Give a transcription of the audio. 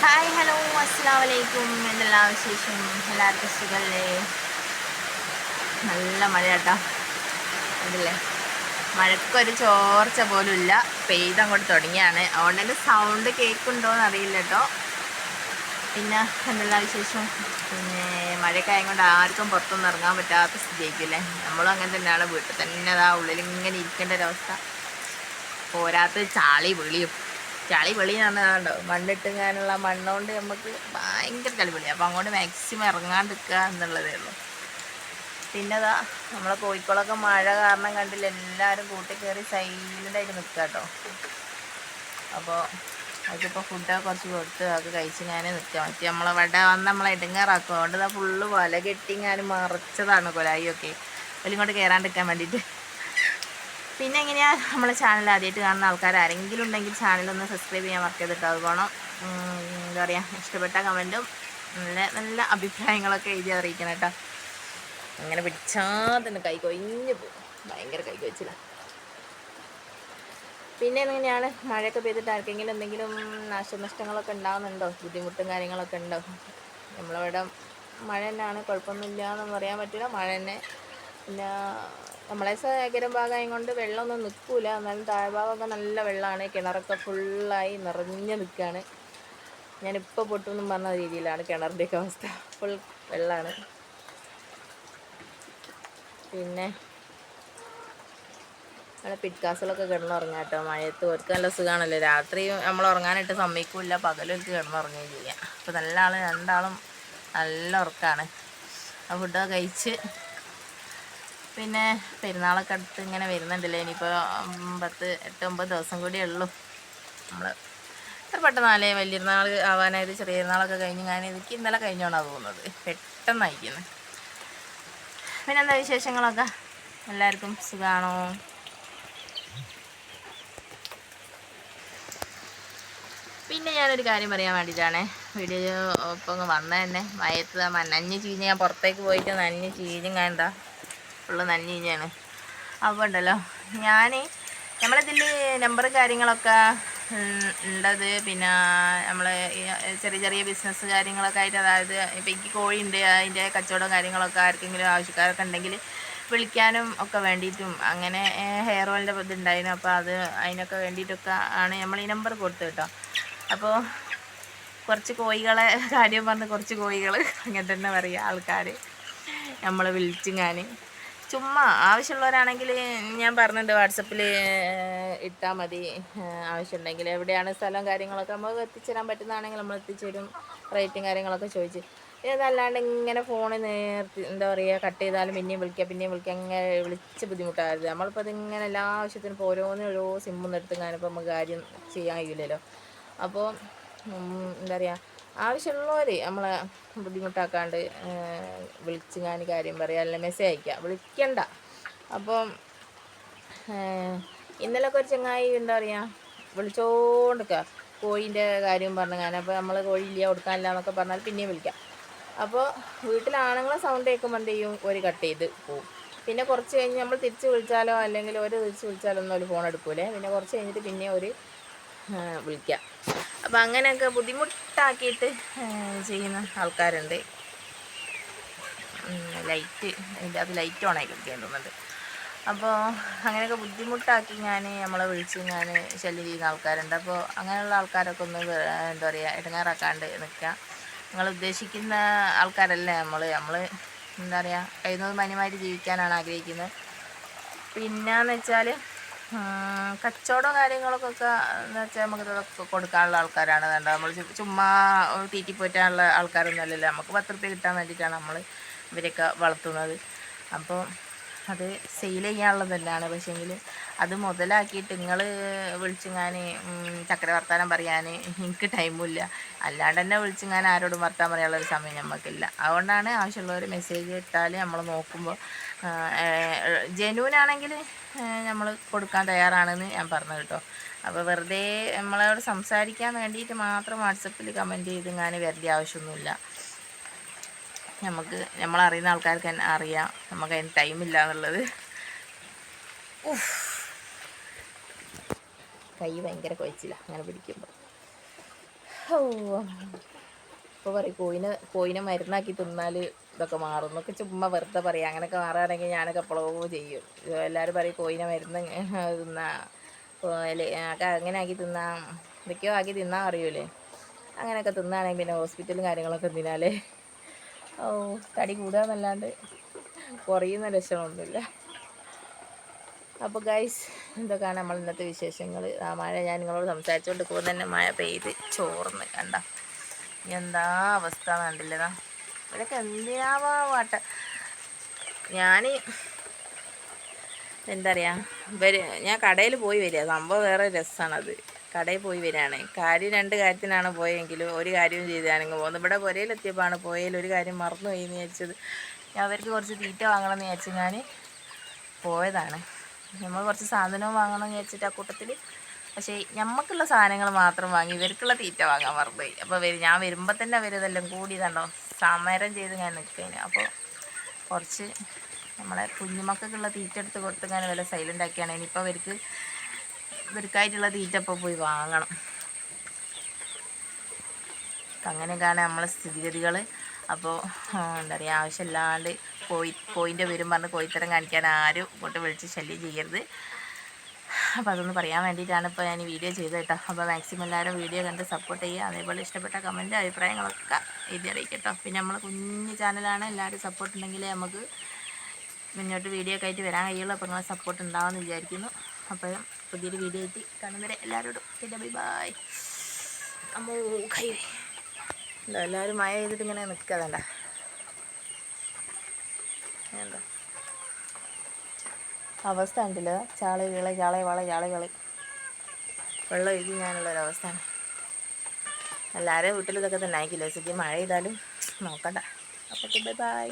Hi hello അസ്സാം വലൈക്കും എന്തെല്ലാം വിശേഷം? എല്ലാവർക്കും സുഖമല്ലേ നല്ല മഴ കേട്ടോ അതില്ലേ മഴക്കൊരു ചോർച്ച പോലുമില്ല പെയ്ത് അങ്ങോട്ട് തുടങ്ങിയാണ്. അതുകൊണ്ട് തന്നെ സൗണ്ട് കേൾക്കുണ്ടോയെന്ന് അറിയില്ല കേട്ടോ പിന്നെ എന്തെല്ലാം വിശേഷം? പിന്നെ മഴയൊക്കെ ആയതുകൊണ്ട് ആർക്കും പുറത്തൊന്നും ഇറങ്ങാൻ പറ്റാത്ത സ്ഥിതിയായിരിക്കില്ലേ നമ്മളും അങ്ങനെ തന്നെയാണ്. വീട്ടിൽ തന്നെ അതാ ഉള്ളിൽ ഇങ്ങനെ ഇരിക്കേണ്ട ഒരവസ്ഥ. പോരാത്ത ചാളി വെളിയും. ചളി വെളി മണ്ണിട്ട് മണ്ണിട്ടുങ്ങാനുള്ള മണ്ണുകൊണ്ട് നമുക്ക് ഭയങ്കര ചളി വെളി അപ്പോൾ അങ്ങോട്ട് മാക്സിമം ഇറങ്ങാണ്ടിരിക്കുക എന്നുള്ളതേ ഉള്ളൂ. പിന്നെ അതാ നമ്മളെ കോഴിക്കോളൊക്കെ മഴ കാരണം കണ്ടില്ല എല്ലാവരും കൂട്ടി കയറി സൈലന്റായിട്ട് നിൽക്കുക കേട്ടോ അപ്പോൾ അതിപ്പോൾ ഫുഡൊക്കെ കുറച്ച് കൊടുത്ത് അതൊക്കെ കഴിച്ച് ഞാൻ നിൽക്കുക മറ്റേ വട വന്ന് നമ്മളെ ഇടുങ്ങാറാക്കും അതുകൊണ്ട് ഫുള്ള് വല കെട്ടി ഞാൻ മറച്ചതാണ് കൊലായിയൊക്കെ അതിലിങ്ങോട്ട് കയറാണ്ടിരിക്കാൻ വേണ്ടിയിട്ട് പിന്നെ എങ്ങനെയാണ് നമ്മളെ ചാനൽ ആദ്യമായിട്ട് കാണുന്ന ആൾക്കാർ ആരെങ്കിലും ഉണ്ടെങ്കിൽ ചാനലൊന്ന് സബ്സ്ക്രൈബ് ചെയ്യാൻ മറക്കരുത് അത് വേണം എന്താ പറയുക ഇഷ്ടപ്പെട്ട കമന്റും നല്ല നല്ല അഭിപ്രായങ്ങളൊക്കെ എഴുതി അറിയിക്കണം കേട്ടോ. അങ്ങനെ പിടിച്ചാൽ തന്നെ കൈ കൊഴിഞ്ഞു പോകും ഭയങ്കര കൈ കൊഴിച്ചില്ല പിന്നെ എങ്ങനെയാണ്? മഴയൊക്കെ പെയ്തിട്ട് ആർക്കെങ്കിലും എന്തെങ്കിലും നാശനഷ്ടങ്ങളൊക്കെ ഉണ്ടാകുന്നുണ്ടോ ബുദ്ധിമുട്ടും കാര്യങ്ങളൊക്കെ ഉണ്ടോ? നമ്മളവിടെ മഴ തന്നെയാണ് കുഴപ്പമൊന്നുമില്ല എന്ന് പറയാൻ പറ്റില്ല. മഴ തന്നെ പിന്നെ നമ്മളെ ശേഖരം ഭാഗം കൊണ്ട് വെള്ളമൊന്നും നിൽക്കൂല. എന്നാലും താഴ്ഭാഗമൊക്കെ നല്ല വെള്ളമാണ്. കിണറൊക്കെ ഫുള്ളായി നിറഞ്ഞ് നിൽക്കുകയാണ്. ഞാനിപ്പോൾ പൊട്ടുമെന്നും പറഞ്ഞ രീതിയിലാണ് കിണറിന്റെയൊക്കെ അവസ്ഥ. ഫുൾ വെള്ളമാണ്. പിന്നെ അവിടെ പിറ്റ്കാസിലൊക്കെ കിടന്നുറങ്ങാം കേട്ടോ മഴയത്ത് ഓർക്ക് നല്ല സുഖമാണല്ലോ. രാത്രി നമ്മൾ ഉറങ്ങാനായിട്ട് സമ്മതിക്കില്ല. പകലൊക്കെ കിടന്നുറങ്ങുകയും ചെയ്യാം. അപ്പോൾ നല്ല ആൾ രണ്ടാളും നല്ല ഉറക്കമാണ് ആ ഫുഡൊക്കെ കഴിച്ച് പിന്നെ പെരുന്നാളൊക്കെ അടുത്ത് ഇങ്ങനെ വരുന്നുണ്ടല്ലേ? ഇനിയിപ്പോൾ പത്ത് എട്ട് ഒമ്പത് ദിവസം കൂടിയേ ഉള്ളൂ. നമ്മൾ എത്ര പെട്ടെന്നാലേ വലിയനാൾ ആവാനായത് ചെറിയ പെരുന്നാളൊക്കെ കഴിഞ്ഞ് ഞാൻ എനിക്ക് ഇന്നലെ കഴിഞ്ഞോണ്ടാണ് തോന്നുന്നത്. പെട്ടെന്നായിരിക്കുന്നത് പിന്നെ എന്താ വിശേഷങ്ങളൊക്കെ? എല്ലാവർക്കും സുഖമാണോ പിന്നെ ഞാനൊരു കാര്യം പറയാൻ വേണ്ടിയിട്ടാണ് വീഡിയോ ഇപ്പം വന്ന തന്നെ മയത്ത് നനഞ്ഞ് ചീഞ്ഞ് ഞാൻ പുറത്തേക്ക് പോയിട്ട് നനഞ്ഞ് ചീഞ്ഞും കണ്ട ഫുള്ള് നനഞ്ഞാണ് അപ്പോൾ ഉണ്ടല്ലോ. ഞാൻ നമ്മളിതിൽ നമ്പർ കാര്യങ്ങളൊക്കെ ഉണ്ടത്. പിന്നെ നമ്മൾ ചെറിയ ചെറിയ ബിസിനസ് കാര്യങ്ങളൊക്കെ ആയിട്ട് അതായത് ഇപ്പം എനിക്ക് കോഴിയുണ്ട് അതിന്റെ കച്ചവടം കാര്യങ്ങളൊക്കെ ആർക്കെങ്കിലും ആവശ്യക്കാരൊക്കെ ഉണ്ടെങ്കിൽ വിളിക്കാനും ഒക്കെ വേണ്ടിയിട്ടും അങ്ങനെ ഹെയർ ഓയിലിന്റെ ഇതുണ്ടായിരുന്നു അപ്പോൾ അത് അതിനൊക്കെ വേണ്ടിയിട്ടൊക്കെ ആണ് നമ്മൾ ഈ നമ്പർ കൊടുത്തു കേട്ടോ. അപ്പോൾ കുറച്ച് കോഴികളെ കാര്യം പറഞ്ഞ് കുറച്ച് കോഴികൾ അങ്ങനെ തന്നെ പറയുക ആൾക്കാർ നമ്മൾ വിളിച്ചു ഞാൻ ചുമ്മാ ആവശ്യമുള്ളവരാണെങ്കിൽ ഞാൻ പറഞ്ഞിട്ടുണ്ട് വാട്സപ്പിൽ ഇട്ടാൽ മതി ആവശ്യമുണ്ടെങ്കിൽ. എവിടെയാണ് സ്ഥലം കാര്യങ്ങളൊക്കെ നമുക്ക് എത്തിച്ചേരാൻ പറ്റുന്നതാണെങ്കിൽ നമ്മൾ എത്തിച്ചേരും. റേറ്റും കാര്യങ്ങളൊക്കെ ചോദിച്ച്. ഇതല്ലാണ്ട് ഇങ്ങനെ ഫോണിൽ നേർത്തി എന്താ പറയുക കട്ട് ചെയ്താലും പിന്നെയും വിളിക്കുക പിന്നെയും വിളിക്കുക അങ്ങനെ വിളിച്ച് ബുദ്ധിമുട്ടാകരുത് നമ്മളിപ്പോൾ അതിങ്ങനെ എല്ലാ ആവശ്യത്തിനും ഇപ്പോൾ ഓരോന്നിനും ഓരോ സിമ്മൊന്നും എടുത്ത് നമുക്ക് കാര്യം ചെയ്യാൻ കഴിയില്ലല്ലോ. അപ്പോൾ എന്താ പറയുക ആവശ്യമുള്ളവർ നമ്മളെ ബുദ്ധിമുട്ടാക്കാണ്ട് വിളിച്ച് ഞാൻ കാര്യം പറയാം. അല്ലെങ്കിൽ മെസ്സേജ് അയക്കുക വിളിക്കണ്ട. അപ്പം ഇന്നലൊക്കെ ഒരു ചങ്ങായി എന്താ പറയുക വിളിച്ചോണ്ടിരിക്കുക കോഴീന്റെ കാര്യം പറഞ്ഞു ഞാൻ. അപ്പോൾ നമ്മൾ കോഴി ഇല്ല കൊടുക്കാനില്ല എന്നൊക്കെ പറഞ്ഞാൽ പിന്നെയും വിളിക്കാം. അപ്പോൾ വീട്ടിലാണുങ്ങളെ സൗണ്ട് കേൾക്കുമ്പോൾ എന്ത് ചെയ്യും? ഒരു കട്ട് ചെയ്ത് പോവും. പിന്നെ കുറച്ച് കഴിഞ്ഞ് നമ്മൾ തിരിച്ച് വിളിച്ചാലോ അല്ലെങ്കിൽ ഒരു തിരിച്ച് വിളിച്ചാലോ ഒന്നും ഒരു ഫോൺ എടുക്കൂലേ. പിന്നെ കുറച്ച് കഴിഞ്ഞിട്ട് പിന്നെ ഒരു വിളിക്കാം. അപ്പോൾ അങ്ങനെയൊക്കെ ബുദ്ധിമുട്ടാക്കിയിട്ട് ചെയ്യുന്ന ആൾക്കാരുണ്ട്. ലൈറ്റ് അതിന്റെ അത് ലൈറ്റ് ഓണാക്കി കൊടുക്കാൻ തോന്നുന്നുണ്ട്. അപ്പോൾ അങ്ങനെയൊക്കെ ബുദ്ധിമുട്ടാക്കി ഞാൻ നമ്മളെ വിളിച്ച് ഞാൻ ശല്യം ചെയ്യുന്ന ആൾക്കാരുണ്ട്. അപ്പോൾ അങ്ങനെയുള്ള ആൾക്കാരൊക്കെ ഒന്ന് എന്താ പറയുക ഇടങ്ങാറാക്കാണ്ട് നിൽക്കുക നിങ്ങൾ ഉദ്ദേശിക്കുന്ന ആൾക്കാരല്ലേ നമ്മൾ നമ്മൾ എന്താ പറയുക കഴിയുന്നത് മനുമായിട്ട് ജീവിക്കാനാണ് ആഗ്രഹിക്കുന്നത്. പിന്നെന്ന് വെച്ചാൽ കച്ചവടം കാര്യങ്ങളൊക്കെ എന്ന് വെച്ചാൽ നമുക്ക് ഇതൊക്കെ കൊടുക്കാനുള്ള ആൾക്കാരാണ്. വേണ്ടത് നമ്മൾ ചുമ്മാ തീറ്റി പോറ്റാനുള്ള ആൾക്കാരൊന്നും അല്ലല്ലോ. നമുക്ക് പത്രത്തിൽ കിട്ടാൻ വേണ്ടിയിട്ടാണ് നമ്മൾ ഇവരെയൊക്കെ വളർത്തുന്നത്. അപ്പോൾ അത് സെയിൽ ചെയ്യാനുള്ളത് തന്നെയാണ് പക്ഷേങ്കിൽ അത് മുതലാക്കിയിട്ട് നിങ്ങൾ വിളിച്ചിങ്ങാൻ ചക്കര വർത്താനം പറയാൻ എനിക്ക് ടൈമില്ല അല്ലാണ്ട് തന്നെ വിളിച്ചിങ്ങാൻ ആരോടും വർത്താൻ പറയാനുള്ള ഒരു സമയം നമുക്കില്ല അതുകൊണ്ടാണ് ആവശ്യമുള്ളവർ മെസ്സേജ് ഇട്ടാൽ നമ്മൾ നോക്കുമ്പോൾ ജനുവിനാണെങ്കിൽ നമ്മൾ കൊടുക്കാൻ തയ്യാറാണെന്ന് ഞാൻ പറഞ്ഞു കേട്ടോ. അപ്പോൾ വെറുതെ നമ്മളോട് സംസാരിക്കാൻ വേണ്ടിയിട്ട് മാത്രം വാട്സപ്പിൽ കമന്റ് ചെയ്ത് ഞാൻ വരേണ്ട ആവശ്യമൊന്നുമില്ല. നമുക്ക് നമ്മളറിയുന്ന ആൾക്കാർക്ക് തന്നെ അറിയാം. നമുക്ക് അതിന് ടൈമില്ല എന്നുള്ളത്. കൈ ഭയങ്കര കുഴച്ചില്ല അങ്ങനെ പിടിക്കുമ്പോൾ ഇപ്പോൾ പറയും കോയിനെ കോയിനെ മരുന്നാക്കി തിന്നാൽ ഇതൊക്കെ മാറും. എന്നൊക്കെ ചുമ്മാ വെറുതെ പറയാം. അങ്ങനെയൊക്കെ മാറുകയാണെങ്കിൽ ഞാനൊക്കെ എപ്പോഴോ ചെയ്യും. എല്ലാവരും പറയും കോയിനെ മരുന്ന് തിന്നാ. അങ്ങനെ ആക്കി തിന്നാം. എന്തൊക്കെയോ ആക്കി തിന്നാൻ അറിയൂലേ? അങ്ങനെയൊക്കെ തിന്നാണെങ്കിൽ പിന്നെ ഹോസ്പിറ്റലും കാര്യങ്ങളൊക്കെ തിന്നാലേ ഓ തടി കൂടാന്നല്ലാണ്ട് കുറയുന്ന ലക്ഷണമൊന്നുമില്ല അപ്പോൾ ഗൈസ് എന്തൊക്കെയാണ് നമ്മൾ ഇന്നത്തെ വിശേഷങ്ങൾ ആ മഴ ഞാൻ നിങ്ങളോട് സംസാരിച്ചുകൊണ്ട് പോകുന്ന തന്നെ മഴ പെയ്ത് ചോർന്ന് കണ്ട? എന്താ അവസ്ഥ കണ്ടില്ലതാ ഇവരൊക്കെ എന്തിനാവാ വാട്ട? ഞാൻ എന്താ പറയുക ഇവർ ഞാൻ കടയിൽ പോയി വരിക. സംഭവം വേറെ രസമാണത് കടയിൽ പോയി വരികയാണ്. കാര്യം രണ്ട് കാര്യത്തിനാണ് പോയെങ്കിലും ഒരു കാര്യവും ചെയ്താണെങ്കിൽ പോകുന്നത്. ഇവിടെ പുരയിലെത്തിയപ്പോഴാണ് പോയതിൽ ഒരു കാര്യം മറന്നു പോയി എന്ന് വിചാരിച്ചത്. അവർക്ക് കുറച്ച് തീറ്റ വാങ്ങണം എന്ന് വിചാരിച്ച് ഞാൻ പോയതാണ്. നമ്മൾ കുറച്ച് സാധനവും വാങ്ങണം എന്ന് വിചാരിച്ചിട്ട് ആ കൂട്ടത്തിൽ പക്ഷേ നമുക്കുള്ള സാധനങ്ങൾ മാത്രം വാങ്ങി ഇവർക്കുള്ള തീറ്റ വാങ്ങാൻ മറന്നുപോയി. അപ്പോൾ ഞാൻ വരുമ്പോൾ തന്നെ അവരിതെല്ലാം കൂടി സമരം ചെയ്ത് ഞാൻ നിൽക്കുകയാണ്. അപ്പോൾ കുറച്ച് നമ്മളെ കുഞ്ഞുമക്കൾക്കുള്ള തീറ്റ എടുത്ത് കൊടുത്ത് ഞാൻ വില സൈലന്റ് ആക്കിയാണ് ഇനിയിപ്പോൾ അവർക്ക് ഇവർക്കായിട്ടുള്ള തീറ്റ ഇപ്പോൾ പോയി വാങ്ങണം. അങ്ങനെയൊക്കെയാണ് നമ്മളെ സ്ഥിതിഗതികൾ അപ്പോൾ എന്താ പറയുക ആവശ്യമില്ലാണ്ട് കോയി കോയിന്റെ പേരും പറഞ്ഞ് കോയിത്തരം കാണിക്കാൻ ആരും ഇങ്ങോട്ട് വിളിച്ച് ശല്യം ചെയ്യരുത്. അപ്പോൾ അതൊന്ന് പറയാൻ വേണ്ടിയിട്ടാണ് ഇപ്പോൾ ഞാൻ ഈ വീഡിയോ ചെയ്തത് കേട്ടോ അപ്പോൾ മാക്സിമം എല്ലാവരും വീഡിയോ കണ്ട് സപ്പോർട്ട് ചെയ്യുക. അതേപോലെ ഇഷ്ടപ്പെട്ട കമന്റ് അഭിപ്രായങ്ങളൊക്കെ എഴുതി അറിയിക്കട്ടോ. പിന്നെ നമ്മൾ കുഞ്ഞു ചാനലാണ് എല്ലാവരും സപ്പോർട്ട് ഉണ്ടെങ്കിൽ നമുക്ക് മുന്നോട്ട് വീഡിയോ ഒക്കെ ആയിട്ട് വരാൻ കഴിയുള്ളൂ. അപ്പോൾ നിങ്ങളെ സപ്പോർട്ട് ഉണ്ടാവുമെന്ന് വിചാരിക്കുന്നു. അപ്പോൾ പുതിയൊരു വീഡിയോ എത്തി. കാണുന്നവരെ എല്ലാവരോടും പിന്നെ ബൈ ബായ് അമ്മോ കൈ. എന്താ എല്ലാവരും മഴ ചെയ്തിട്ട് ഇങ്ങനെ നിൽക്കാതണ്ട എന്താ? അവസ്ഥ ഉണ്ടല്ലോ ചാള കിളെ ചാളെ വള ചാളെ കളി വെള്ളം ഒഴുകി ഞാനുള്ളൊരവസ്ഥയാണ് എല്ലാവരും വീട്ടിൽ തന്നെ ആയിരിക്കില്ല സിക്ക് മഴ ചെയ്താലും നോക്കണ്ട. അപ്പോൾ ബൈ ബൈ